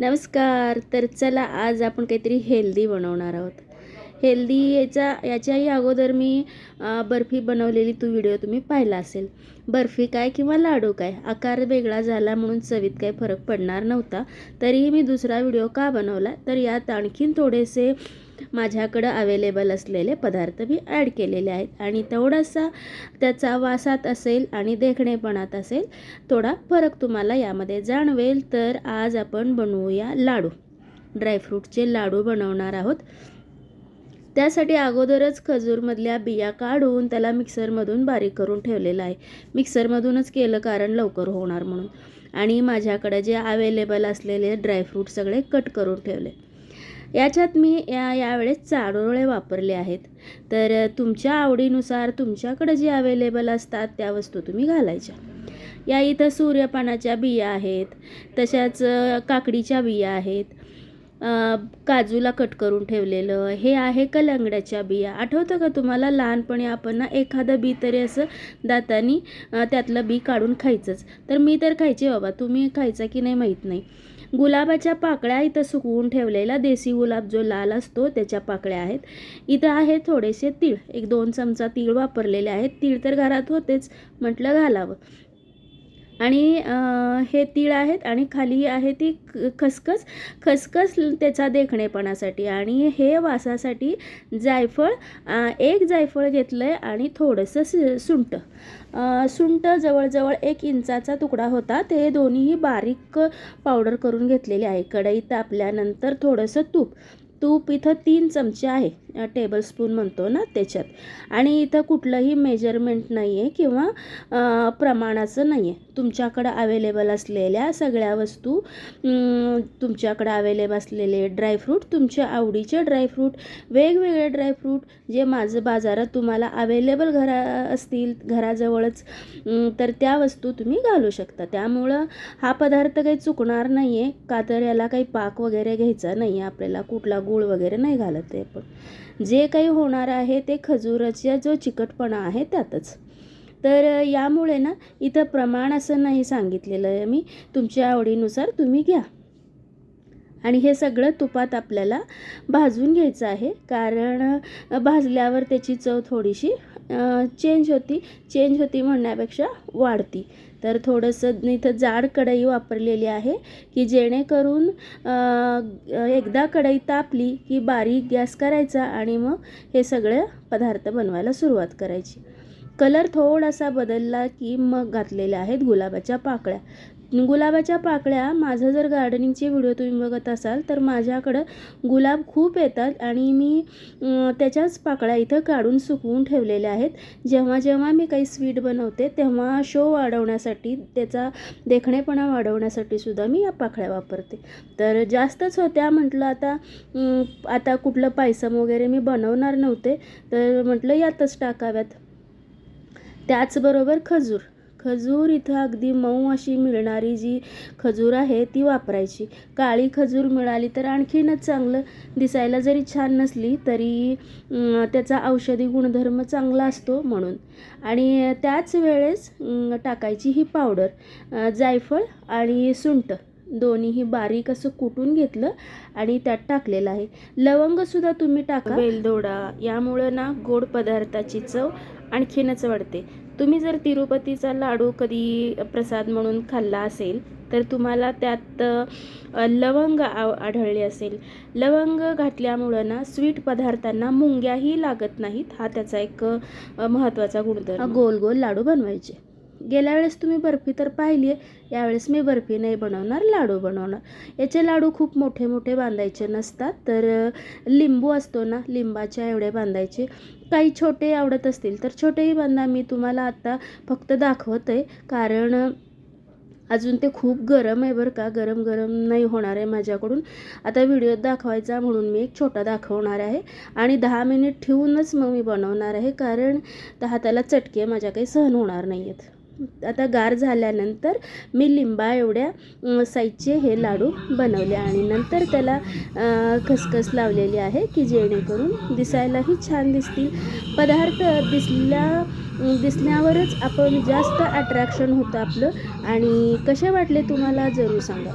नमस्कार. तर चला आज आपण काहीतरी हेल्दी बनवणार आहोत. हेल्दी याचा याच्याही अगोदर मी बर्फी बनवलेली तो व्हिडिओ तुम्ही पाहिला असेल. बर्फी काय किंवा लाडू काय? आकार वेगळा झाला म्हणून चवीत काही फरक पडणार नव्हता. तरीही मी दुसरा व्हिडिओ का बनवला? तर यात आणखीन थोडेसे माझ्याकडं अवेलेबल असलेले पदार्थ मी ॲड केलेले आहेत. आणि तेवढासा त्याचा वासात असेल आणि देखणेपणात असेल थोडा फरक तुम्हाला यामध्ये जाणवेल. तर आज आपण बनवूया लाडू. ड्रायफ्रूटचे लाडू बनवणार आहोत. त्यासाठी अगोदरच खजूरमधल्या बिया काढून त्याला मिक्सरमधून बारीक करून ठेवलेलं आहे. मिक्सरमधूनच केलं कारण लवकर होणार म्हणून. आणि माझ्याकडे जे अवेलेबल असलेले ड्रायफ्रूट सगळे कट करून ठेवले. याच्यात मी या यावेळेस चारोळे वापरले आहेत. तर तुमच्या आवडीनुसार तुमच्याकडे जे अवेलेबल असतात त्या वस्तू तुम्ही घालायच्या. या इथं सूर्यपानाच्या बिया आहेत तशाच काकडीच्या बिया आहेत काजूला कट करून ठेवलेलं हे आहे कलंगड्याच्या बिया. आठवतं का तुम्हाला? लहानपणी आपण ना एखादं बी तरी असं दातानी त्यातलं बी काढून खायचंच. तर मी तर खायचे बाबा तुम्ही खायचा की नाही माहीत नाही. गुलाबाच्या पाकळ्या इथं सुकवून ठेवलेला देसी गुलाब जो लाल असतो त्याच्या पाकळ्या आहेत. इथं आहे थोडेसे तीळ. एक दोन चमचा तीळ वापरलेले आहेत. तीळ तर घरात होतेच म्हटलं घालावं. आणि हे तीळ आहेत आणि खाली आहे ती खसखस. खसखस त्याचा देखणेपणासाठी आणि हे वासासाठी जायफळ एक जायफळ घेतलं आहे आणि थोडंसं सु सुंट. जवळजवळ एक इंचाचा तुकडा होता. ते दोन्हीही बारीक पावडर करून घेतलेले आहे. कढईत तापल्यानंतर थोडंसं तूप. तूप इथं तीन चमचे आहे. टेबलस्पून म्हणतो ना त्याच्यात. आणि इथं कुठलंही मेजरमेंट नाही आहे किंवा प्रमाणाचं नाही आहे तुमच्याकडं अवेलेबल असलेल्या सगळ्या वस्तू तुमच्याकडं अवेलेबल असलेले ड्रायफ्रूट तुमच्या आवडीचे ड्रायफ्रूट वेगवेगळे ड्रायफ्रूट जे माझं बाजारात तुम्हाला अवेलेबल घरा असतील घराजवळच तर त्या वस्तू तुम्ही घालू शकता. त्यामुळं हा पदार्थ काही चुकणार नाही आहे का तर याला काही पाक वगैरे घ्यायचा नाही आहे आपल्याला कुठला गूळ वगैरे नाही घालत आहे पण जे काही होणार आहे ते खजुराच्या जो चिकटपणा आहे त्यातच. तर यामुळे ना इथं प्रमाण असं नाही सांगितलेलं आहे मी. तुमच्या आवडीनुसार तुम्ही घ्या. आणि हे सगळं तुपात आपल्याला भाजून घ्यायचं आहे. कारण भाजल्यावर त्याची चव थोडीशी चेंज होती. चेंज होती म्हणण्यापेक्षा वाढती. तर थोडंसं इथं जाड कढई वापरलेली आहे की जेणेकरून एकदा कढई तापली की बारीक गॅस करायचा आणि मग हे सगळे पदार्थ बनवायला सुरुवात करायची. कलर थोडासा बदलला की मग घातलेल्या आहेत गुलाबाच्या पाकळ्या. गुलाबाच्या पाकळ्या माझं जर गार्डनिंगचे व्हिडिओ तुम्ही बघत असाल तर माझ्याकडं गुलाब खूप येतात आणि मी त्याच्याच पाकळ्या इथं काढून सुकवून ठेवलेल्या आहेत. जेव्हा जेव्हा मी काही स्वीट बनवते तेव्हा शो वाढवण्यासाठी त्याचा देखणेपणा वाढवण्यासाठी सुद्धा मी या पाकळ्या वापरते. तर जास्तच होत्या म्हटलं आता आता कुठलं पायसम वगैरे मी बनवणार नव्हते तर म्हटलं यातच टाकाव्यात. त्याचबरोबर खजूर. खजूर इथं अगदी मऊ अशी मिळणारी जी खजूर आहे ती वापरायची. काळी खजूर मिळाली तर आणखीनच चांगलं दिसायला जरी छान नसली तरी त्याचा औषधी गुणधर्म चांगला असतो म्हणून. आणि त्याच वेळेस टाकायची ही पावडर जायफळ आणि सुंठ दोन्हीही बारीक असं कुटून घेतलं आणि त्यात टाकलेलं आहे. लवंगसुद्धा तुम्ही टाका. वेलदोडा यामुळं ना गोड पदार्थाची चव आणखीनच वाढते. तुम्ही जर तिरुपतीचा लाडू कधी प्रसाद म्हणून खाल्ला असेल तर तुम्हाला त्यात लवंग आ आढळले असेल. लवंग घातल्यामुळं ना स्वीट पदार्थांना मुंग्याही लागत नाहीत हा त्याचा एक महत्त्वाचा गुणधर्म. गोल गोल लाडू बनवायचे. गेल्या वेळेस तुम्ही बर्फी तर पाहिली आहे यावेळेस मी बर्फी नाही बनवणार लाडू बनवणार. याचे लाडू खूप मोठे मोठे बांधायचे नसतात तर लिंबू असतो ना लिंबाच्या एवढे बांधायचे. काही छोटे आवडत असतील तर छोटेही बांधा मी तुम्हाला आत्ता फक्त दाखवत आहे कारण अजून ते खूप गरम आहे बरं का गरम गरम नाही होणार आहे माझ्याकडून. आता व्हिडिओत दाखवायचा म्हणून मी एक छोटा दाखवणार आहे आणि दहा मिनिट ठेवूनच मग मी बनवणार आहे कारण त्या हाताला चटके माझ्या काही सहन होणार नाही आहेत आता गार झाल्यानंतर मी लिंबा एवढ्या साईजचे हे लाडू बनवले आणि नंतर त्याला खसखस लावलेली आहे की जेणेकरून दिसायलाही छान दिसतील. पदार्थ दिसल्या दिसण्यावरच आपण जास्त अट्रॅक्शन होतं आपलं. आणि कसे वाटले तुम्हाला जरूर सांगा.